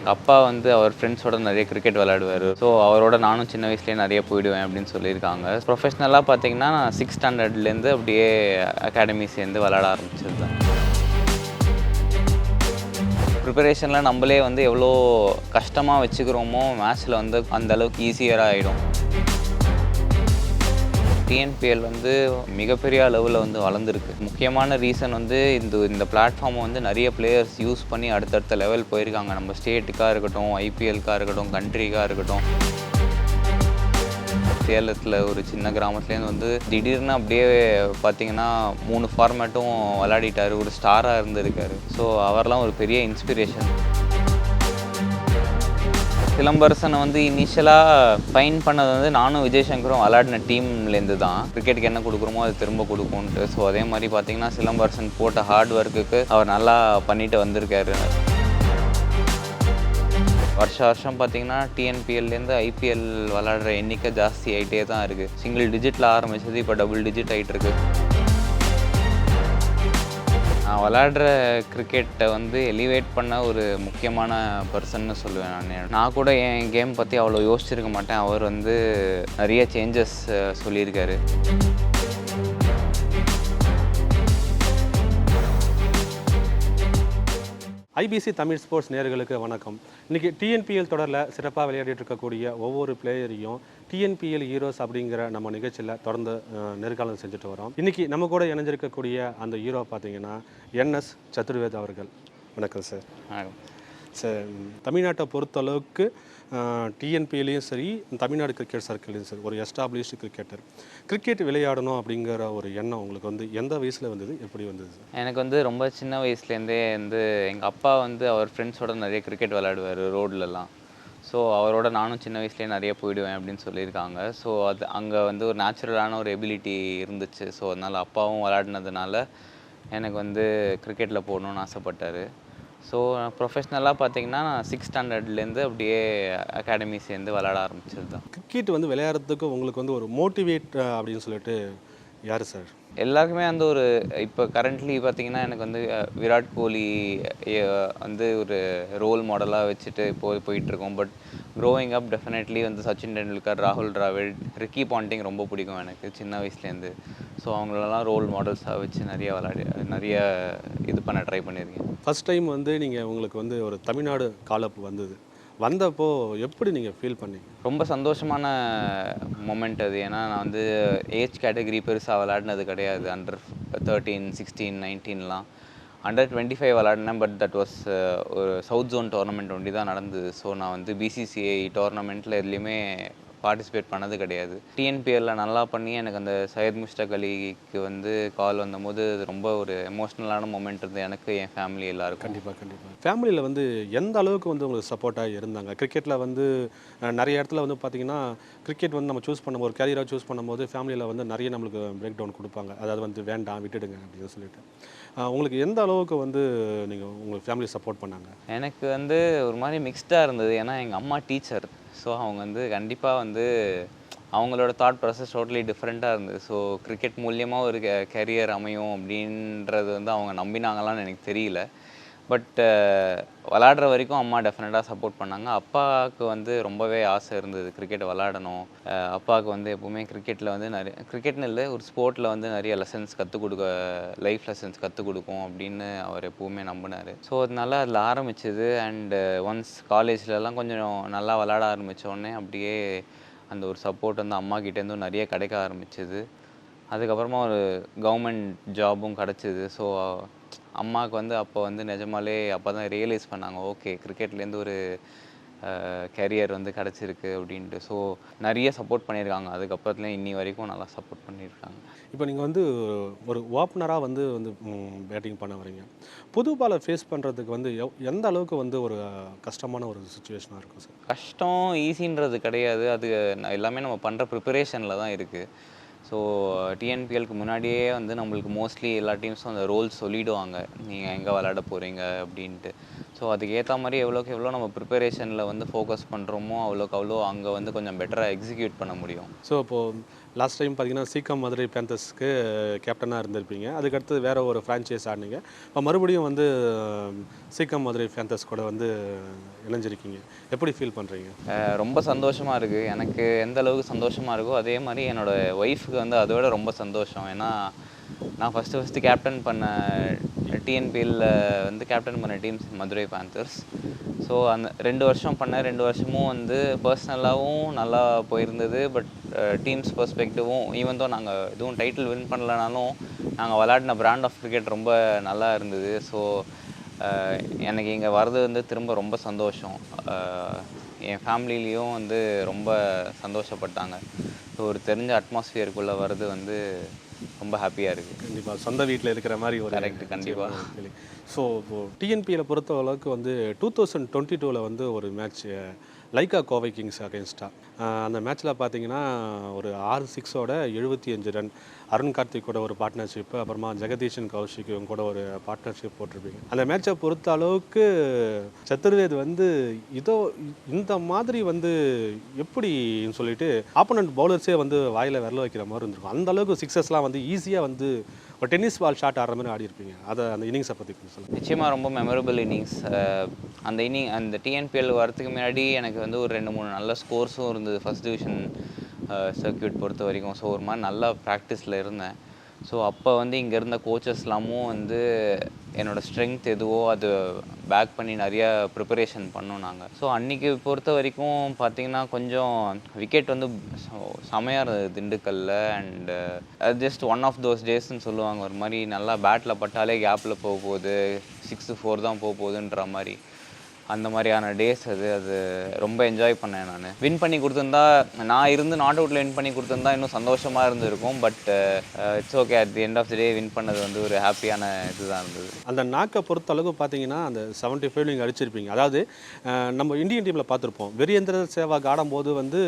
எங்கள் அப்பா வந்து அவர் ஃப்ரெண்ட்ஸோட நிறைய கிரிக்கெட் விளையாடுவார். ஸோ அவரோட நானும் சின்ன வயசுலேயே நிறைய போயிடுவேன் அப்படின்னு சொல்லியிருக்காங்க. ப்ரொஃபஷ்னலாக பார்த்தீங்கன்னா நான் சிக்ஸ் ஸ்டாண்டர்ட்லேருந்து அப்படியே அகாடமி சேர்ந்து விளையாட ஆரம்பிச்சது தான் ப்ரிப்பரேஷனில் நம்மளே வந்து எவ்வளோ கஷ்டமாக வச்சுக்கிறோமோ மேட்ச்சில் வந்து அந்தளவுக்கு ஈஸியராக ஆகிடும் டிஎன்பிஎல் வந்து மிகப்பெரிய அளவில் வந்து வளர்ந்துருக்கு. முக்கியமான ரீசன் வந்து இந்த இந்த பிளாட்ஃபார்மை வந்து நிறைய பிளேயர்ஸ் யூஸ் பண்ணி அடுத்தடுத்த லெவல் போயிருக்காங்க. நம்ம ஸ்டேட்டுக்காக இருக்கட்டும் ஐபிஎல்க்காக இருக்கட்டும் கண்ட்ரிக்காக இருக்கட்டும். சேலத்தில் ஒரு சின்ன கிராமத்துலேருந்து வந்து திடீர்னு அப்படியே பார்த்தீங்கன்னா மூணு ஃபார்மேட்டும் விளையாடிட்டார். ஒரு ஸ்டாராக இருந்திருக்காரு. ஸோ அவர்லாம் ஒரு பெரிய இன்ஸ்பிரேஷன் சிலம்பரசனை வந்து இனிஷியலாக ஃபைன் பண்ணது வந்து நானும் விஜய் சங்கரும் விளையாடின டீம்லேருந்து தான் கிரிக்கெட்டுக்கு என்ன கொடுக்குறோமோ அது திரும்ப கொடுக்கும்ன்ட்டு. ஸோ அதே மாதிரி பார்த்தீங்கன்னா சிலம்பரசன் போட்ட ஹார்ட் ஒர்க்குக்கு அவர் நல்லா பண்ணிட்டு வந்திருக்காரு. வருஷம் வருஷம் பார்த்தீங்கன்னா டிஎன்பிஎல்லேருந்து ஐபிஎல் விளாடுற எண்ணிக்கை ஜாஸ்தி ஆகிட்டே தான் இருக்குது சிங்கிள் டிஜிட்டில் ஆரம்பிச்சது இப்போ டபுள் டிஜிட் ஆகிட்டு இருக்குது நான் விளாடுற கிரிக்கெட்டை வந்து எலிவேட் பண்ண ஒரு முக்கியமான பர்சன்னு சொல்லுவேன் நான். நான் கூட என் கேம் பற்றி அவ்வளோ யோசிச்சிருக்க மாட்டேன். அவர் வந்து நிறைய சேஞ்சஸ் சொல்லியிருக்காரு. ஐபிசி தமிழ் ஸ்போர்ட்ஸ் நேயர்களுக்கு வணக்கம். இன்றைக்கி டிஎன்பிஎல் தொடரில் சிறப்பாக விளையாடிட்டு இருக்கக்கூடிய ஒவ்வொரு பிளேயரையும் டிஎன்பிஎல் ஹீரோஸ் அப்படிங்கிற நம்ம நிகழ்ச்சியில் தொடர்ந்து நேர்காணல் செஞ்சுட்டு வரோம். இன்னைக்கு நம்ம கூட இணைஞ்சிருக்கக்கூடிய அந்த ஹீரோ பார்த்தீங்கன்னா என்எஸ் சதுர்வேத் அவர்கள். வணக்கம் சார். சார் தமிழ்நாட்டை பொறுத்தளவுக்கு டிஎன்பிஎல்லையும் சரி தமிழ்நாடு கிரிக்கெட் சர்க்கிள்லையும் சரி ஒரு எஸ்டாப்ளிஷ்டு கிரிக்கெட்டர் கிரிக்கெட் விளையாடணும் அப்படிங்கிற ஒரு எண்ணம் உங்களுக்கு வந்து எந்த வயசில் வந்தது? எப்படி வந்தது எனக்கு வந்து ரொம்ப சின்ன வயசுலேருந்தே வந்து எங்கள் அப்பா வந்து அவர் ஃப்ரெண்ட்ஸோட நிறைய கிரிக்கெட் விளையாடுவார் ரோட்லலாம் ஸோ அவரோட நானும் சின்ன வயசுலேயே நிறைய போயிடுவேன் அப்படின்னு சொல்லியிருக்காங்க. ஸோ அது அங்கே வந்து ஒரு நேச்சுரலான ஒரு எபிலிட்டி இருந்துச்சு. ஸோ அதனால் அப்பாவும் விளாடினதுனால எனக்கு வந்து கிரிக்கெட்டில் போகணுன்னு ஆசைப்பட்டார். ஸோ ப்ரொஃபஷ்னலாக பார்த்தீங்கன்னா நான் சிக்ஸ் ஸ்டாண்டர்ட்லேருந்து அப்படியே அகாடமி சேர்ந்து விளாட ஆரம்பிச்சது தான் கிரிக்கெட் வந்து விளையாடுறதுக்கு உங்களுக்கு வந்து ஒரு மோட்டிவேட் அப்படின்னு சொல்லிட்டு யார் சார்? எல்லாருக்குமே வந்து ஒரு இப்போ கரண்ட்லி பார்த்தீங்கன்னா எனக்கு வந்து விராட் கோலி வந்து ஒரு ரோல் மாடலாக வச்சுட்டு இப்போ போயிட்டுருக்கோம். பட் க்ரோயிங் அப் டெஃபினெட்லி வந்து சச்சின் டெண்டுல்கர் ராகுல் டிராவிட் ரிக்கி பாண்டிங் ரொம்ப பிடிக்கும் எனக்கு சின்ன வயசுலேருந்து. ஸோ அவங்களெல்லாம் ரோல் மாடல்ஸாக வச்சு நிறைய விளையாடி நிறைய இது பண்ண ட்ரை பண்ணியிருக்கேன். ஃபர்ஸ்ட் டைம் வந்து நீங்கள் உங்களுக்கு வந்து ஒரு தமிழ்நாடு காலப்பு வந்தது. வந்தப்போ எப்படி நீங்கள் ஃபீல் பண்ணீங்க? ரொம்ப சந்தோஷமான மொமெண்ட் அது. ஏன்னா நான் வந்து ஏஜ் கேட்டகரி பெருசாக விளாடினது கிடையாது. அண்டர் தேர்ட்டீன் சிக்ஸ்டீன் நைன்டீன்லாம் அண்டர் டுவெண்ட்டி ஃபைவ் விளாடினேன் பட் தட் வாஸ் ஒரு சவுத் ஜோன் டோர்னமெண்ட் ஒண்டி தான் நடந்தது. ஸோ நான் வந்து பிசிசிஐ டோர்னமெண்ட்டில் எதுலேயுமே பார்ட்டிசிபேட் பண்ணது கிடையாது. டிஎன்பிஎல்ல நல்லா பண்ணி எனக்கு அந்த சையத் முஷ்டக் அலிக்கு வந்து கால் வந்தபோது ரொம்ப ஒரு எமோஷ்னலான மொமெண்ட் இருந்தது. எனக்கு என் ஃபேமிலி எல்லாருக்கும். கண்டிப்பாக கண்டிப்பாக ஃபேமிலியில் வந்து எந்த அளவுக்கு வந்து உங்களுக்கு சப்போர்ட்டாக இருந்தாங்க? கிரிக்கெட்டில் வந்து நிறைய இடத்துல வந்து பார்த்தீங்கன்னா கிரிக்கெட் வந்து நம்ம சூஸ் பண்ணும்போது ஒரு கேரியராக சூஸ் பண்ணும்போது ஃபேமிலியில் வந்து நிறைய நம்மளுக்கு பிரேக் டவுன் கொடுப்பாங்க. அதாவது வந்து வேண்டாம் விட்டுடுங்க அப்படின்னு சொல்லிட்டு. உங்களுக்கு எந்த அளவுக்கு வந்து நீங்கள் உங்களுக்கு ஃபேமிலி சப்போர்ட் பண்ணாங்க? எனக்கு வந்து ஒரு மாதிரி மிக்ஸ்டாக இருந்தது. ஏன்னா எங்கள் அம்மா டீச்சர் ஸோ அவங்க வந்து கண்டிப்பாக வந்து அவங்களோட தாட் ப்ராசஸ் டோட்டலி டிஃப்ரெண்ட்டாக இருந்தது. ஸோ கிரிக்கெட் மூலியமாக ஒரு கெரியர் அமையும் அப்படின்றது வந்து அவங்க நம்பினாங்களான்னு எனக்கு தெரியல. பட்டு uh, விளாடுற வரைக்கும் அம்மா டெஃபினட்டாக சப்போர்ட் பண்ணாங்க. அப்பாவுக்கு வந்து ரொம்பவே ஆசை இருந்தது கிரிக்கெட் விளாடணும் அப்பாவுக்கு வந்து எப்போவுமே கிரிக்கெட்டில் வந்து நிறைய கிரிக்கெட்னு இல்லை ஒரு ஸ்போர்ட்டில் வந்து நிறைய லெசன்ஸ் கற்றுக் கொடுக்க லைஃப் லெசன்ஸ் கற்றுக் கொடுக்கும் அப்படின்னு அவர் எப்போவுமே நம்பினார். ஸோ அதனால அதில் ஆரம்பிச்சது அண்டு ஒன்ஸ் காலேஜ்லலாம் கொஞ்சம் நல்லா விளாட ஆரம்பிச்ச உடனே அப்படியே அந்த ஒரு சப்போர்ட் வந்து அம்மா கிட்டேருந்தும் நிறைய கிடைக்க ஆரம்பிச்சது. அதுக்கப்புறமா ஒரு கவர்மெண்ட் ஜாபும் கிடச்சிது. ஸோ அம்மாவுக்கு வந்து அப்போ வந்து நிஜமாலே அப்போ தான் ரியலைஸ் பண்ணாங்க ஓகே கிரிக்கெட்லேருந்து ஒரு கெரியர் வந்து கிடச்சிருக்கு அப்படின்ட்டு. ஸோ நிறைய சப்போர்ட் பண்ணியிருக்காங்க. அதுக்கப்புறத்துல இன்னி வரைக்கும் நல்லா சப்போர்ட் பண்ணியிருக்காங்க. இப்போ நீங்கள் வந்து ஒரு ஓப்பனராக வந்து வந்து பேட்டிங் பண்ண வரீங்க புது பாலை ஃபேஸ் பண்ணுறதுக்கு வந்து எவ் எந்த அளவுக்கு வந்து ஒரு கஷ்டமான ஒரு சுச்சுவேஷனாக இருக்கும் சார் கஷ்டம் ஈஸின்றது கிடையாது. அது எல்லாமே நம்ம பண்ணுற ப்ரிப்பரேஷனில் தான் இருக்குது ஸோ டிஎன்பிஎல்க்கு முன்னாடியே வந்து நம்மளுக்கு மோஸ்ட்லி எல்லா டீம்ஸும் அந்த ரோல்ஸ் சொல்லிடுவாங்க. நீங்கள் எங்கே விளாட போகிறீங்க அப்படின்ட்டு. ஸோ அதுக்கேற்ற மாதிரி எவ்வளோக்கு எவ்வளோ நம்ம ப்ரிப்பரேஷனில் வந்து ஃபோக்கஸ் பண்ணுறோமோ அவ்வளோக்கு அவ்வளோ அங்கே வந்து கொஞ்சம் பெட்டராக எக்ஸிக்யூட் பண்ண முடியும். ஸோ இப்போது லாஸ்ட் டைம் பார்த்தீங்கன்னா சீக்கம் மதுரை பேந்தர்ஸ்க்கு கேப்டனாக இருந்திருப்பீங்க. அதுக்கடுத்து வேறு ஒரு ஃப்ரான்ச்சைஸ் ஆடினீங்க. இப்போ மறுபடியும் வந்து சீக்கம் மதுரை பேந்தர்ஸ் கூட வந்து இணைஞ்சிருக்கீங்க. எப்படி ஃபீல் பண்ணுறீங்க ரொம்ப சந்தோஷமாக இருக்குது எனக்கு எந்த அளவுக்கு சந்தோஷமாக இருக்கோ அதே மாதிரி என்னோடய ஒய்ஃபுக்கு வந்து அதை விட ரொம்ப சந்தோஷம். ஏன்னா நான் ஃபஸ்ட்டு ஃபஸ்ட்டு கேப்டன் பண்ண டிஎன்பிஎல்ல வந்து கேப்டன் பண்ண டீம்ஸ் மதுரை பேந்தர்ஸ் ஸோ அந்த ரெண்டு வருஷம் பண்ண ரெண்டு வருஷமும் வந்து பர்சனலாகவும் நல்லா போயிருந்தது. பட் டீம்ஸ் பர்ஸ்பெக்டிவும் ஈவன் தோ நாங்கள் எதுவும் டைட்டில் வின் பண்ணலனாலும் நாங்கள் விளாடின பிராண்ட் ஆஃப் கிரிக்கெட் ரொம்ப நல்லா இருந்தது. ஸோ எனக்கு இங்கே வர்றது வந்து திரும்ப ரொம்ப சந்தோஷம். என் ஃபேமிலிலேயும் வந்து ரொம்ப சந்தோஷப்பட்டாங்க. ஸோ ஒரு தெரிஞ்ச அட்மாஸ்ஃபியருக்குள்ளே வர்றது வந்து ரொம்ப ஹாப்பியாக இருக்குது கண்டிப்பாக சொந்த வீட்டில் இருக்கிற மாதிரி ஒரு Correct, கண்டிப்பா. ஸோ டிஎன்பியில் பொறுத்த அளவுக்கு வந்து டூ தௌசண்ட் டுவெண்ட்டி டூவில் வந்து ஒரு மேட்ச் லைக்கா கோவை கிங்ஸ் அகேன்ஸ்டாக அந்த மேட்ச்சில் பார்த்தீங்கன்னா ஒரு ஆறு சிக்ஸோட எழுபத்தி அஞ்சு ரன் அருண் கார்த்திக் கூட ஒரு பார்ட்னர்ஷிப் அப்புறமா ஜெகதீஷன் கௌஷிக் இவங்க கூட ஒரு பார்ட்னர்ஷிப் போட்டிருப்பீங்க. அந்த மேட்சை பொறுத்த அளவுக்கு சத்துர்வேத் வந்து இதோ இந்த மாதிரி வந்து எப்படின்னு சொல்லிட்டு ஆப்போனண்ட் பவுலர்ஸே வந்து வாயில் விரல வைக்கிற மாதிரி இருந்திருக்கும். அந்த அளவுக்கு சிக்ஸஸ்லாம் வந்து ஈஸியாக வந்து ஒரு டென்னிஸ் பால் ஷாட் ஆடுற மாதிரி ஆடி இருப்பீங்க. அதை அந்த இன்னிங்ஸை பற்றி கொஞ்சம் சொல்லுங்கள் நிச்சயமாக ரொம்ப மெமரபிள் இன்னிங்ஸ் அந்த இன்னிங் அந்த டிஎன்பிஎல் வரதுக்கு முன்னாடி எனக்கு வந்து ஒரு ரெண்டு மூணு நல்ல ஸ்கோர்ஸும் இருந்தது. ஃபஸ்ட் டிவிஷன் சர்க்கியூட் பொறுத்த வரைக்கும். ஸோ ஒரு மாதிரி நல்லா ப்ராக்டிஸில் இருந்தேன். ஸோ அப்போ வந்து இங்கே இருந்த கோச்சஸ்லாமும் வந்து என்னோடய ஸ்ட்ரென்த் எதுவோ அது பேக் பண்ணி நிறையா ப்ரிப்பரேஷன் பண்ணோம் நாங்கள் ஸோ அன்றைக்கி பொறுத்த வரைக்கும் பார்த்தீங்கன்னா கொஞ்சம் விக்கெட் வந்து ச- இருந்தது திண்டுக்கல்ல. And just one of those டேஸ்ன்னு சொல்லுவாங்க. ஒரு மாதிரி நல்லா பேட்டில் பட்டாலே கேப்பில் போக போகுது சிக்ஸு ஃபோர் தான் போக போகுதுன்ற மாதிரி. அந்த மாதிரியான டேஸ் அது அது ரொம்ப என்ஜாய் பண்ணேன் நான். வின் பண்ணி கொடுத்துருந்தா நான் இருந்து நாட் அவுட்டில் வின் பண்ணி கொடுத்துருந்தா இன்னும் சந்தோஷமாக இருந்திருக்கும். But it's okay at the end of the day win பண்ணது வந்து ஒரு ஹாப்பியான இதுதான் இருந்தது. அந்த நாக்கை பொறுத்த அளவுக்கு பார்த்தீங்கன்னா அந்த செவன்ட்டி ஃபைவ் நீங்கள் அடிச்சிருப்பீங்க. அதாவது நம்ம இந்தியன் டீமில் பார்த்துருப்போம். வெறியந்திர சேவாக் ஆடும்போது வந்து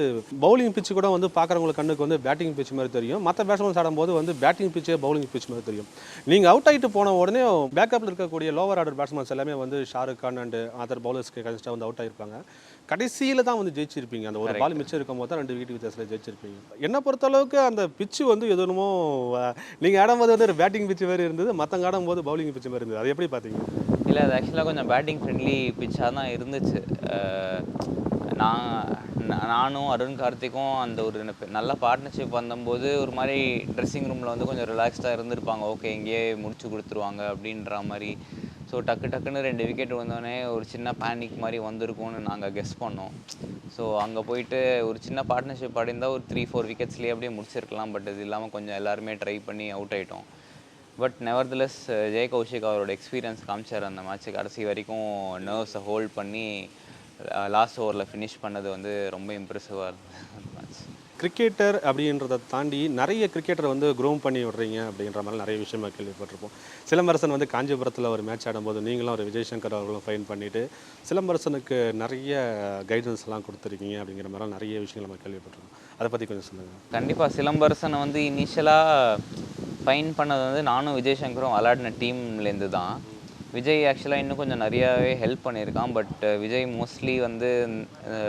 பவுலிங் பிச்சு கூட வந்து பார்க்குறவங்களுக்கு கண்ணுக்கு வந்து பேட்டிங் பிச் மாதிரி தெரியும். மற்ற பேட்ஸ்மேன்ஸ் ஆடும்போது வந்து பேட்டிங் பிச்சே பவுலிங் பிச் மாதிரி தெரியும். நீங்கள் அவுட் ஆகிட்டு போன உடனே பேக்கப்பில் இருக்கக்கூடிய லோவர் ஆர்டர் பேட்ஸ்மேன்ஸ் எல்லாமே வந்து ஷாருக் கான் அண்ட் அதர் பவுலர்ஸ்க்கு கன்ஸ்டாக வந்து அவுட் ஆகிருப்பாங்க கடைசியில் தான் வந்து ஜெயிச்சிருப்பீங்க. அந்த ஒரு பால் மிச்சம் இருக்கும் போது தான் ரெண்டு விக்கெட் வித்தியாசத்தில் ஜெயிச்சிருப்பீங்க. என்னை பொறுத்த அளவுக்கு அந்த பிச்சு வந்து எதுனமோ நீங்கள் ஆடும்போது வந்து ஒரு பேட்டிங் பிச்சு மாதிரி இருந்தது. மற்றவங்க ஆடும்போது பவுலிங் பிச்சு மாதிரி இருந்தது. அது எப்படி பார்த்தீங்க இல்லை அது ஆக்சுவலாக கொஞ்சம் பேட்டிங் ஃப்ரெண்ட்லி பிச்சாக தான் இருந்துச்சு. நான் நானும் அருண் கார்த்திக்கும் அந்த ஒரு நல்ல பார்ட்னர்ஷிப் வந்தபோது ஒரு மாதிரி ட்ரெஸ்ஸிங் ரூமில் வந்து கொஞ்சம் ரிலாக்ஸ்டாக இருந்திருப்பாங்க. ஓகே இங்கேயே முடிச்சு கொடுத்துருவாங்க அப்படின்ற மாதிரி ஸோ டக்கு டக்குன்னு ரெண்டு விக்கெட் வந்தோடனே ஒரு சின்ன பேனிக் மாதிரி வந்திருக்கும்னு நாங்கள் கெஸ் பண்ணோம். ஸோ அங்கே போயிட்டு ஒரு சின்ன பார்ட்னர்ஷிப் ஆடிருந்தால் ஒரு த்ரீ ஃபோர் விக்கெட்ஸ்லேயே அப்படியே முடிச்சிருக்கலாம். பட் இது இல்லாமல் கொஞ்சம் எல்லாருமே ட்ரை பண்ணி அவுட் ஆகிட்டோம் பட் நெவர்தலஸ் ஜெய கௌஷிக் அவரோட எக்ஸ்பீரியன்ஸ் காமிச்சார் அந்த மேட்ச்சு கடைசி வரைக்கும் நர்வ்ஸை ஹோல்ட் பண்ணி லாஸ்ட் ஓவரில் ஃபினிஷ் பண்ணது வந்து ரொம்ப இம்ப்ரெசிவாக இருந்தது. கிரிக்கெட்டர் அப்படின்றத தாண்டி நிறைய கிரிக்கெட்டர் வந்து க்ரூம் பண்ணி விடுறீங்க அப்படின்ற மாதிரி நிறைய விஷயமா கேள்விப்பட்டிருப்போம். சிலம்பரசன் வந்து காஞ்சிபுரத்தில் ஒரு மேட்ச் ஆடும்போது நீங்களும் ஒரு விஜய் சங்கர் அவர்களும் ஃபைன் பண்ணிட்டு சிலம்பரசனுக்கு நிறைய கைடன்ஸ் எல்லாம் கொடுத்துருக்கீங்க அப்படிங்கிற மாதிரிலாம் நிறைய விஷயங்கள் நம்ம கேள்விப்பட்டிருக்கோம். அதை பற்றி கொஞ்சம் சொல்லுங்கள் கண்டிப்பாக சிலம்பரசனை வந்து இனிஷியலாக ஃபைன் பண்ணது வந்து நானும் விஜய் சங்கரும் விளாடின டீம்லேருந்து தான் விஜய் ஆக்சுவலாக இன்னும் கொஞ்சம் நிறையாவே ஹெல்ப் பண்ணியிருக்கான் பட் uh, விஜய் மோஸ்ட்லி வந்து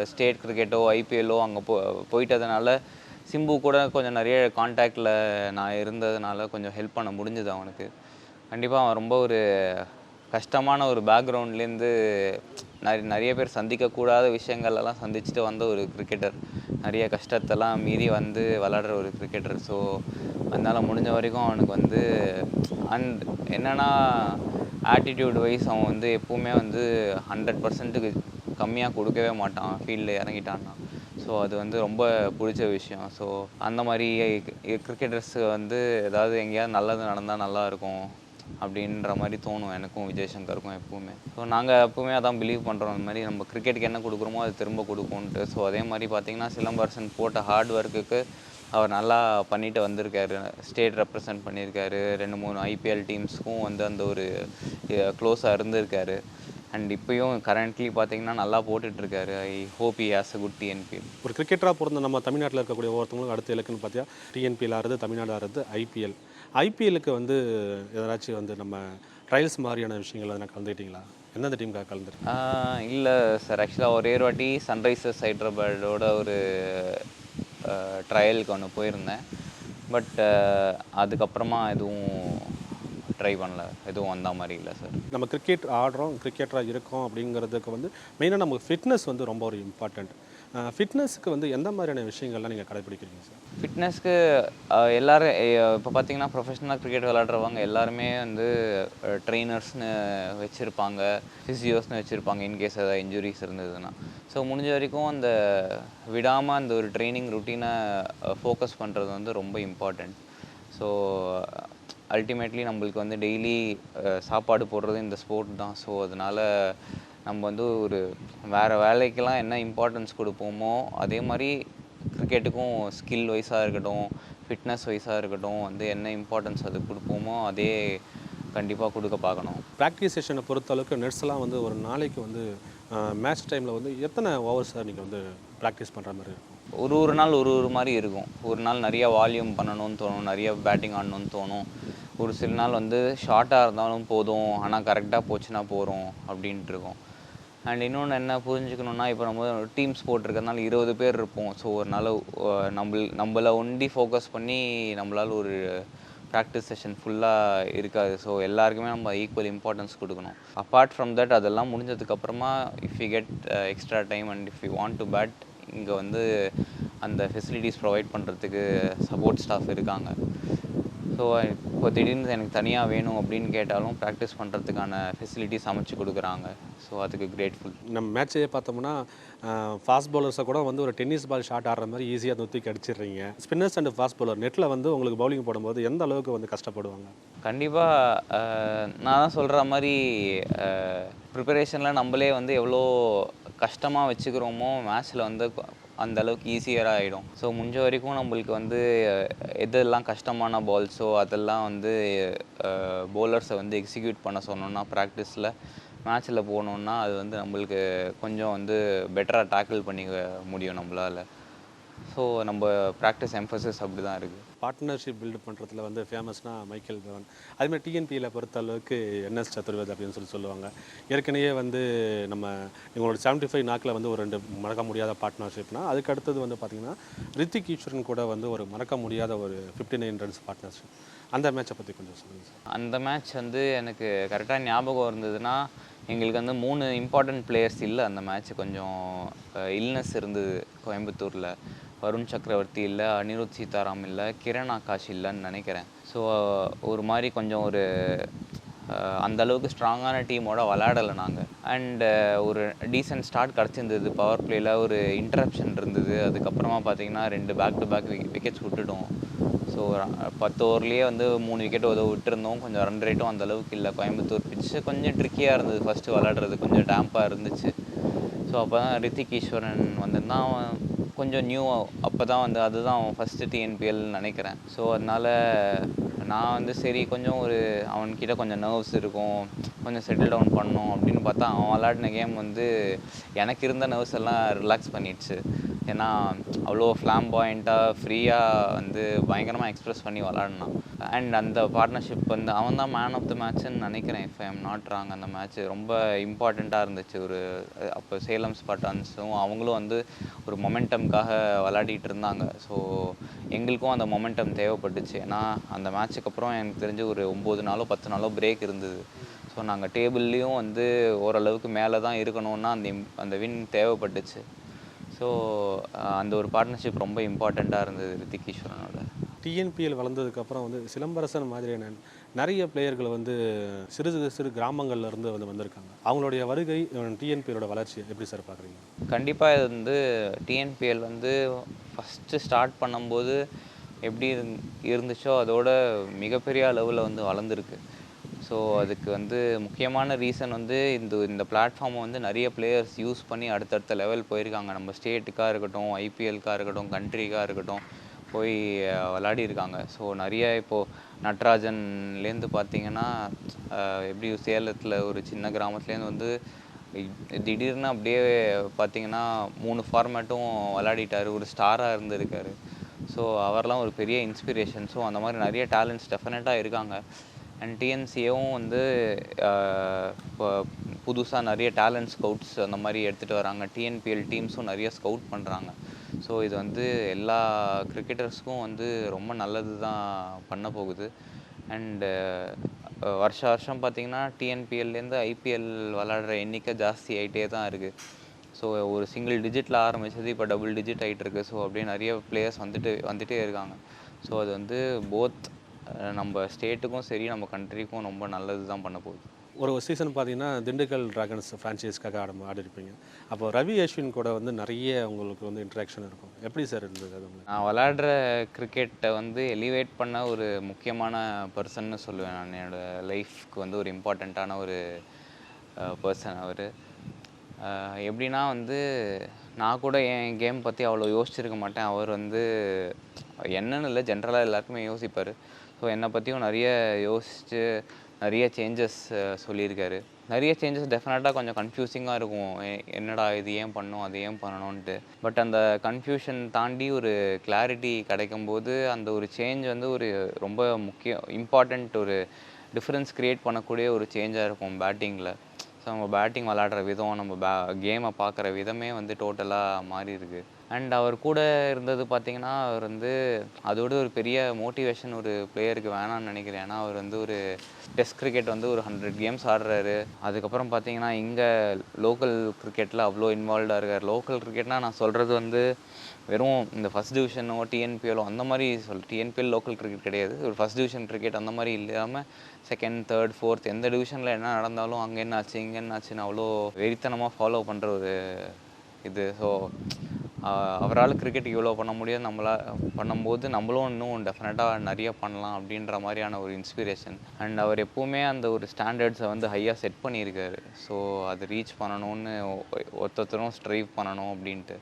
ஸ்டேட் கிரிக்கெட்டோ ஐபிஎல்லோ அங்கே போ போயிட்டதுனால சிம்பு கூட கொஞ்சம் நிறைய காண்டாக்டில் நான் இருந்ததுனால கொஞ்சம் ஹெல்ப் பண்ண முடிஞ்சுது அவனுக்கு. கண்டிப்பாக அவன் ரொம்ப ஒரு கஷ்டமான ஒரு பேக்ரவுண்ட்லேருந்து நிறைய நிறைய பேர் சந்திக்கக்கூடாத விஷயங்கள் எல்லாம் சந்திச்சுட்டு வந்த ஒரு கிரிக்கெட்டர் நிறைய கஷ்டத்தெல்லாம் மீறி வந்து விளாடுற ஒரு கிரிக்கெட்டர் ஸோ அதனால் முடிஞ்ச வரைக்கும் அவனுக்கு வந்து அண்ட் என்னென்னா ஆட்டிடியூட் வைஸ் அவன் வந்து எப்போவுமே வந்து ஹண்ட்ரட் பர்சன்ட்டுக்கு கம்மியாக கொடுக்கவே மாட்டான். ஃபீல்டில் இறங்கிட்டான்னா. ஸோ அது வந்து ரொம்ப பிடிச்ச விஷயம். ஸோ அந்த மாதிரி கிரிக்கெட்டர்ஸு வந்து ஏதாவது எங்கேயாவது நல்லது நடந்தால் நல்லா இருக்கும் அப்படின்ற மாதிரி தோணும் எனக்கும் விஜய் சங்கருக்கும் எப்பவுமே. ஸோ நாங்கள் எப்பவுமே அதான் பிலீவ் பண்ணுறோம் அந்த மாதிரி நம்ம கிரிக்கெட்டுக்கு என்ன கொடுக்குறோமோ அது திரும்ப கொடுக்கும்ன்ட்டு. ஸோ அதே மாதிரி பார்த்தீங்கன்னா சிலம்பரசன் போட்ட ஹார்ட் ஒர்க்குக்கு அவர் நல்லா பண்ணிட்டு வந்திருக்காரு. ஸ்டேட் ரெப்ரசன்ட் பண்ணியிருக்காரு. ரெண்டு மூணு ஐபிஎல் டீம்ஸ்க்கும் வந்து அந்த ஒரு க்ளோஸாக இருந்திருக்காரு. அண்ட் இப்பயும் கரண்ட்லி பார்த்தீங்கன்னா நல்லா போட்டுட்ருக்காரு. I hope he has a good TNPL ஒரு கிரிக்கெட்டராக பிறந்த நம்ம தமிழ்நாட்டில் இருக்கக்கூடிய ஒவ்வொருத்தவங்களுக்கும் அடுத்த இலக்குன்னு பார்த்தியா டிஎன்பிஎல் ஆறுது தமிழ்நாடு ஆறுது ஐபிஎல் ஐபிஎல்லுக்கு வந்து எதாச்சும் வந்து நம்ம ட்ரையல்ஸ் மாதிரியான விஷயங்கள் எதனா கலந்துக்கிட்டீங்களா? எந்தெந்த டீமுக்காக கலந்துருக்கீங்க இல்லை சார் ஆக்சுவலாக ஒரே ஒரு வாட்டி சன்ரைசர்ஸ் ஹைதராபாடோட ஒரு ட்ரையலுக்கு ஒன்று போயிருந்தேன். பட் அதுக்கப்புறமா எதுவும் ட்ரை பண்ணல. எதுவும் வந்த மாதிரி இல்லை சார் நம்ம கிரிக்கெட் ஆடுறோம் கிரிக்கெட்டராக இருக்கோம் அப்படிங்கிறதுக்கு வந்து மெயினாக நமக்கு ஃபிட்னஸ் வந்து ரொம்ப ஒரு இம்பார்ட்டண்ட் ஃபிட்னஸ்க்கு வந்து எந்த மாதிரியான விஷயங்கள்லாம் நீங்கள் கடைப்பிடிக்கிறீங்க சார் ஃபிட்னஸ்க்கு எல்லோரும் இப்போ பார்த்தீங்கன்னா ப்ரொஃபஷனலாக கிரிக்கெட் விளாட்றவங்க எல்லாருமே வந்து ட்ரெயினர்ஸ்னு வச்சுருப்பாங்க ஃபிசியோஸ்னு வச்சுருப்பாங்க இன்கேஸ் ஏதாவது இன்ஜுரிஸ் இருந்ததுன்னா. ஸோ முடிஞ்ச வரைக்கும் அந்த விடாமல் அந்த ஒரு ட்ரைனிங் ருட்டீனை ஃபோக்கஸ் பண்ணுறது வந்து ரொம்ப இம்பார்ட்டண்ட் ஸோ அல்டிமேட்லி நம்மளுக்கு வந்து டெய்லி சாப்பாடு போடுறது இந்த ஸ்போர்ட் தான். ஸோ அதனால் நம்ம வந்து ஒரு வேறு வேலைக்கெல்லாம் என்ன இம்பார்ட்டன்ஸ் கொடுப்போமோ அதே மாதிரி கிரிக்கெட்டுக்கும் ஸ்கில் வைஸாக இருக்கட்டும் ஃபிட்னஸ் வைஸாக இருக்கட்டும் வந்து என்ன இம்பார்ட்டன்ஸ் அது கொடுப்போமோ அதே கண்டிப்பாக கொடுக்க பார்க்கணும். ப்ராக்டிஸ் செஷனை பொறுத்த அளவுக்கு நெட்ஸ்லாம் வந்து ஒரு நாளைக்கு வந்து மேட்ச் டைமில் வந்து எத்தனை ஓவர்ஸ் நீங்கள் வந்து ப்ராக்டிஸ் பண்ணுற மாதிரி இருக்கும்? ஒரு ஒரு நாள் ஒரு ஒரு மாதிரி இருக்கும். ஒரு நாள் நிறைய வால்யூம் பண்ணணும்னு தோணும் நிறைய பேட்டிங் ஆடணும்னு தோணும். ஒரு சில நாள் வந்து ஷார்ட்டாக இருந்தாலும் போதும் ஆனால் கரெக்டாக போச்சுன்னா போகிறோம் அப்படின்ட்டு இருக்கும். அண்ட் இன்னொன்று என்ன புரிஞ்சுக்கணுன்னா இப்போ நம்ம டீம் ஸ்போர்ட் இருக்கிறதுனால இருபது பேர் இருப்போம். ஸோ ஒரு நாள் நம்ம நம்மளை ஒண்டி ஃபோக்கஸ் பண்ணி நம்மளால் ஒரு ப்ராக்டிஸ் செஷன் ஃபுல்லாக இருக்காது. ஸோ எல்லாருக்குமே நம்ம ஈக்குவல் இம்பார்ட்டன்ஸ் கொடுக்கணும். அப்பார்ட் ஃப்ரம் தட் அதெல்லாம் முடிஞ்சதுக்கப்புறமா if you get extra time and if you want to bat இங்கே வந்து அந்த ஃபெசிலிட்டிஸ் ப்ரொவைட் பண்ணுறதுக்கு சப்போர்ட் ஸ்டாஃப் இருக்காங்க. ஸோ இப்போ திடீர்னு எனக்கு தனியாக வேணும் அப்படின்னு கேட்டாலும் ப்ராக்டிஸ் பண்ணுறதுக்கான ஃபெசிலிட்டிஸ் அமைச்சு கொடுக்குறாங்க. ஸோ அதுக்கு கிரேட்ஃபுல் நம்ம மேட்சையே பார்த்தோம்னா ஃபாஸ்ட் பவுலர்ஸை கூட வந்து ஒரு டென்னிஸ் பால் ஷாட் ஆடுற மாதிரி ஈஸியாக தூக்கி அடிச்சிடுறீங்க ஸ்பின்னர்ஸ் அண்ட் ஃபாஸ்ட் பவுலர் நெட்டில் வந்து உங்களுக்கு பவுலிங் போடும்போது எந்த அளவுக்கு வந்து கஷ்டப்படுவாங்க? கண்டிப்பாக நான் தான் சொல்கிற மாதிரி ப்ரிப்பரேஷனில் நம்மளே வந்து எவ்வளோ கஷ்டமாக வச்சுக்கிறோமோ மேட்ச்சில் வந்து அந்த அளவுக்கு ஈஸியராக ஆகிடும் ஸோ முடிஞ்ச வரைக்கும் நம்மளுக்கு வந்து எதெல்லாம் கஷ்டமான பால்ஸோ அதெல்லாம் வந்து பவுலர்ஸை வந்து எக்ஸிக்யூட் பண்ண சொன்னோம்னா ப்ராக்டிஸில் மேட்ச்சில் போகணுன்னா அது வந்து நம்மளுக்கு கொஞ்சம் வந்து பெட்டராக டேக்கிள் பண்ணிக்க முடியும் நம்மளால். ஸோ நம்ம ப்ராக்டிஸ் எம்ஃபசிஸ் அப்படி தான் இருக்குது பார்ட்னர்ஷிப் பில்டு பண்ணுறதுல வந்து ஃபேமஸ்னா மைக்கேல் தவன் அதுமாதிரி டிஎன்பியில் பொறுத்த அளவுக்கு என்எஸ் சதுர்வேத் அப்படின்னு சொல்லி சொல்லுவாங்க. ஏற்கனவே வந்து நம்ம இவங்களோட செவன்ட்டி ஃபைவ் நாக்கில் வந்து ஒரு ரெண்டு மறக்க முடியாத பார்ட்னர்ஷிப்னா அதுக்கு அடுத்தது வந்து பார்த்திங்கன்னா ரித்திக் ஈஸ்வரன் கூட வந்து ஒரு மறக்க முடியாத ஒரு ஃபிஃப்டி நைன் ரன்ஸ் பார்ட்னர்ஷிப் அந்த மேட்சை பற்றி கொஞ்சம் சொல்லுங்கள் சார். அந்த மேட்ச் வந்து எனக்கு கரெக்டாக ஞாபகம் இருந்ததுன்னா எங்களுக்கு வந்து மூணு இம்பார்ட்டன்ட் பிளேயர்ஸ் இல்லை அந்த மேட்ச் கொஞ்சம் இல்னஸ் இருந்தது கோயம்புத்தூரில். வருண் சக்கரவர்த்தி இல்லை அனிருத் சீதாராம் இல்லை கிரண் ஆகாஷ் இல்லைன்னு நினைக்கிறேன். ஸோ ஒரு மாதிரி கொஞ்சம் ஒரு அந்தளவுக்கு அந்த அளவுக்கு ஸ்ட்ராங்கான டீமோட விளாடலை நாங்கள் அண்டு ஒரு டீசென்ட் ஸ்டார்ட் கிடச்சிருந்தது. பவர் பிளேயில் ஒரு இன்டரப்ஷன் இருந்தது. அதுக்கப்புறமா பார்த்தீங்கன்னா ரெண்டு பேக் டு பேக் விக்கெட்ஸ் விட்டுட்டோம். ஸோ பத்து ஓவர்லேயே வந்து மூணு விக்கெட் உதவ விட்டுருந்தோம். கொஞ்சம் ரன் ரேட்டும் அந்த அளவுக்கு இல்லை. கோயம்புத்தூர் பிச்சு கொஞ்சம் ட்ரிக்கியாக இருந்தது. ஃபஸ்ட்டு விளாடுறது கொஞ்சம் டேம்ப்பாக இருந்துச்சு. ஸோ அப்போ தான் ரித்திக் ஈஸ்வரன் வந்திருந்தான். கொஞ்சம் நியூ அப்போ தான் வந்து அதுதான் அவன் ஃபஸ்ட்டு டிஎன்பிஎல்னு நினைக்கிறேன். ஸோ அதனால் நான் வந்து சரி கொஞ்சம் ஒரு அவன்கிட்ட கொஞ்சம் நர்வ்ஸ் இருக்கும். கொஞ்சம் செட்டில் டவுன் பண்ணும் அப்படின்னு பார்த்தா அவன் விளாடின கேம் வந்து எனக்கு இருந்த நர்வ்ஸ் எல்லாம் ரிலாக்ஸ் பண்ணிடுச்சு. ஏன்னா அவ்வளோ ஃப்ளாம் பாயிண்ட்டாக ஃப்ரீயாக வந்து பயங்கரமாக எக்ஸ்ப்ரெஸ் பண்ணி விளாடினான் அண்ட் அந்த பார்ட்னர்ஷிப் வந்து அவன் தான் மேன் ஆஃப் த மேட்ச்னு நினைக்கிறேன். இஃப் எம் நாட் ராங் அந்த மேட்ச் ரொம்ப இம்பார்ட்டண்ட்டாக இருந்துச்சு. ஒரு அப்போ சேலம் ஸ்பாட்டான்ஸும் அவங்களும் வந்து ஒரு மொமெண்டம்காக விளாடிட்டு இருந்தாங்க. ஸோ எங்களுக்கும் அந்த மொமெண்டம் தேவைப்பட்டுச்சு. ஏன்னா அந்த மேட்ச்சுக்கு அப்புறம் எனக்கு தெரிஞ்சு ஒரு ஒம்பது நாளோ பத்து நாளோ பிரேக் இருந்தது. ஸோ நாங்கள் டேபிள்லேயும் வந்து ஓரளவுக்கு மேலே தான் இருக்கணும்னா அந்த அந்த வின் தேவைப்பட்டுச்சு. ஸோ அந்த ஒரு பார்ட்னர்ஷிப் ரொம்ப இம்பார்ட்டண்ட்டாக இருந்தது ரித்திக் ஈஸ்வரனோட. டிஎன்பிஎல் வளர்ந்ததுக்கப்புறம் வந்து சிலம்பரசன் மாதிரியான நிறைய பிளேயர்கள் வந்து சிறு சிறு சிறு கிராமங்கள்ல இருந்து வந்து வந்திருக்காங்க. அவங்களுடைய வருகை டிஎன்பிஎலோட வளர்ச்சி எப்படி சார் பார்க்குறீங்க? கண்டிப்பாக இது வந்து டிஎன்பிஎல் வந்து ஃபஸ்ட்டு ஸ்டார்ட் பண்ணும்போது எப்படி இருந் இருந்துச்சோ அதோட மிகப்பெரிய அளவில் வந்து வளர்ந்துருக்கு. ஸோ அதுக்கு வந்து முக்கியமான ரீசன் வந்து இந்த இந்த பிளாட்ஃபார்மை வந்து நிறைய பிளேயர்ஸ் யூஸ் பண்ணி அடுத்தடுத்த லெவல் போயிருக்காங்க. நம்ம ஸ்டேட்டுக்காக இருக்கட்டும் ஐபிஎல்க்காக இருக்கட்டும் கண்ட்ரிக்காக இருக்கட்டும். போய் விளாடி இருக்காங்க ஸோ நிறைய இப்போது நட்ராஜன்லேருந்து பார்த்தீங்கன்னா எப்படி சேலத்தில் ஒரு சின்ன கிராமத்துலேருந்து வந்து திடீர்னு அப்படியே பார்த்தீங்கன்னா மூணு ஃபார்மேட்டும் விளாடிட்டார் ஒரு ஸ்டாராக இருந்திருக்காரு. ஸோ அவர்லாம் ஒரு பெரிய இன்ஸ்பிரேஷன் ஸோ அந்த மாதிரி நிறைய டேலண்ட்ஸ் டெஃபினட்டாக இருக்காங்க. அண்ட் டிஎன்சிஏவும் வந்து இப்போ புதுசாக நிறைய டேலண்ட் ஸ்கவுட்ஸ் அந்த மாதிரி எடுத்துகிட்டு வராங்க. டிஎன்பிஎல் டீம்ஸும் நிறைய ஸ்கவுட் பண்ணுறாங்க ஸோ இது வந்து எல்லா கிரிக்கெட்டர்ஸ்க்கும் வந்து ரொம்ப நல்லது தான் பண்ண போகுது. அண்டு வருஷ வருஷம் பார்த்தீங்கன்னா டிஎன்பிஎல்லேருந்து ஐபிஎல் விளாடுற எண்ணிக்கை ஜாஸ்தி ஆகிட்டே தான் இருக்குது ஸோ ஒரு சிங்கிள் டிஜிட்டில் ஆரம்பிச்சது இப்போ டபுள் டிஜிட் ஆகிட்டு ஸோ அப்படியே நிறைய பிளேயர்ஸ் வந்துட்டு வந்துகிட்டே இருக்காங்க. ஸோ அது வந்து போத் நம்ம ஸ்டேட்டுக்கும் சரி நம்ம கண்ட்ரிக்கும் ரொம்ப நல்லது தான் பண்ண போகுது. ஒரு சீசன் பார்த்தீங்கன்னா திண்டுக்கல் டிராகன்ஸ் ஃப்ரான்ச்சைஸ்க்காக ஆட ஆடிருப்பீங்க. அப்போ ரவி அஸ்வின் கூட வந்து நிறைய உங்களுக்கு வந்து இன்ட்ராக்ஷன் இருக்கும். எப்படி சார் இருந்தது அது நான் விளாடுற கிரிக்கெட்டை வந்து எலிவேட் பண்ண ஒரு முக்கியமான பர்சன்னு சொல்லுவேன் நான். என்னோடய லைஃப்க்கு வந்து ஒரு இம்பார்ட்டண்ட்டான ஒரு பர்சன் அவர். எப்படின்னா வந்து நான் கூட என் கேம் பற்றி அவ்வளோ யோசிச்சிருக்க மாட்டேன். அவர் வந்து என்னன்னு இல்லை ஜென்ரலாக எல்லாருக்குமே யோசிப்பார். ஸோ என்னை பற்றியும் நிறைய யோசித்து நிறைய சேஞ்சஸ் சொல்லியிருக்காரு. நிறைய சேஞ்சஸ் டெஃபினட்டாக கொஞ்சம் கன்ஃபியூசிங்காக இருக்கும். என்னடா இது ஏன் பண்ணும் அது ஏன் பண்ணணும்ன்ட்டு. பட் அந்த கன்ஃபியூஷன் தாண்டி ஒரு கிளாரிட்டி கிடைக்கும்போது அந்த ஒரு சேஞ்ச் வந்து ஒரு ரொம்ப முக்கியம் இம்பார்ட்டண்ட் ஒரு டிஃப்ரென்ஸ் க்ரியேட் பண்ணக்கூடிய ஒரு சேஞ்சாக இருக்கும் பேட்டிங்கில் ஸோ நம்ம பேட்டிங் விளாடுற விதம் நம்ம பே கேமை பார்க்குற விதமே வந்து டோட்டலாக மாறி இருக்குது அண்ட் அவர் கூட இருந்தது பார்த்தீங்கன்னா அவர் வந்து அதோட ஒரு பெரிய மோட்டிவேஷன் ஒரு பிளேயருக்கு வேணாம்னு நினைக்கிறேன். ஏன்னா அவர் வந்து ஒரு டெஸ்ட் கிரிக்கெட் வந்து ஒரு ஹண்ட்ரட் கேம்ஸ் ஆடுறாரு. அதுக்கப்புறம் பார்த்தீங்கன்னா இங்கே லோக்கல் கிரிக்கெட்டில் அவ்வளோ இன்வால்வ்டாக இருக்கார். லோக்கல் கிரிக்கெட்னா நான் சொல்கிறது வந்து வெறும் இந்த ஃபஸ்ட் டிவிஷனோ டிஎன்பிஎலோ அந்த மாதிரி சொல் டிஎன்பிஎல் லோக்கல் கிரிக்கெட் கிடையாது. ஒரு ஃபஸ்ட் டிவிஷன் கிரிக்கெட் அந்த மாதிரி இல்லாமல் செகண்ட் தேர்ட் ஃபோர்த் எந்த டிவிஷனில் என்ன நடந்தாலும் அங்கே என்ன ஆச்சு இங்கே என்ன ஆச்சுன்னு அவ்வளோ வெறித்தனமாக ஃபாலோ பண்ணுற ஒரு இது. ஸோ அவரால் கிரிக்கெட் இவ்வளோ பண்ண முடியாது நம்மளா பண்ணும்போது நம்மளும் இன்னும் டெஃபினட்டாக நிறைய பண்ணலாம் அப்படின்ற மாதிரியான ஒரு இன்ஸ்பிரேஷன் அண்ட் அவர் எப்போவுமே அந்த ஒரு ஸ்டாண்டர்ட்ஸை வந்து ஹையாக செட் பண்ணியிருக்காரு. ஸோ அது ரீச் பண்ணணும்னு ஒருத்தரும் ஸ்ட்ரைவ் பண்ணணும் அப்படின்ட்டு.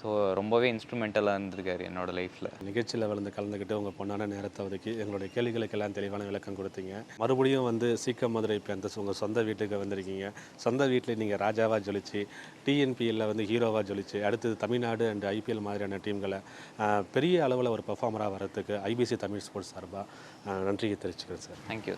ஸோ ரொம்பவே இன்ஸ்ட்ருமெண்டலாக இருந்திருக்காரு என்னோட லைஃப்பில் நிகழ்ச்சியில் வந்து கலந்துக்கிட்டு உங்கள் பொண்ணான நேரத்தை ஒதுக்கி எங்களுடைய கேள்விகளுக்கெல்லாம் தெளிவான விளக்கம் கொடுத்தீங்க. மறுபடியும் வந்து சீக்கிரம் மதுரை பேந்தஸ் உங்கள் சொந்த வீட்டுக்கு வந்திருக்கீங்க. சொந்த வீட்டில் நீங்கள் ராஜாவாக ஜொலிச்சு டிஎன்பிஎல்ல வந்து ஹீரோவாக ஜொலிச்சு அடுத்தது தமிழ்நாடு அண்ட் ஐபிஎல் மாதிரியான டீம்களை பெரிய அளவில் ஒரு பெர்ஃபார்மராக வரதுக்கு ஐபிசி தமிழ் ஸ்போர்ட்ஸ் சார்பாக நன்றியை தெரிவிச்சுக்கிறேன் சார் தேங்க்யூ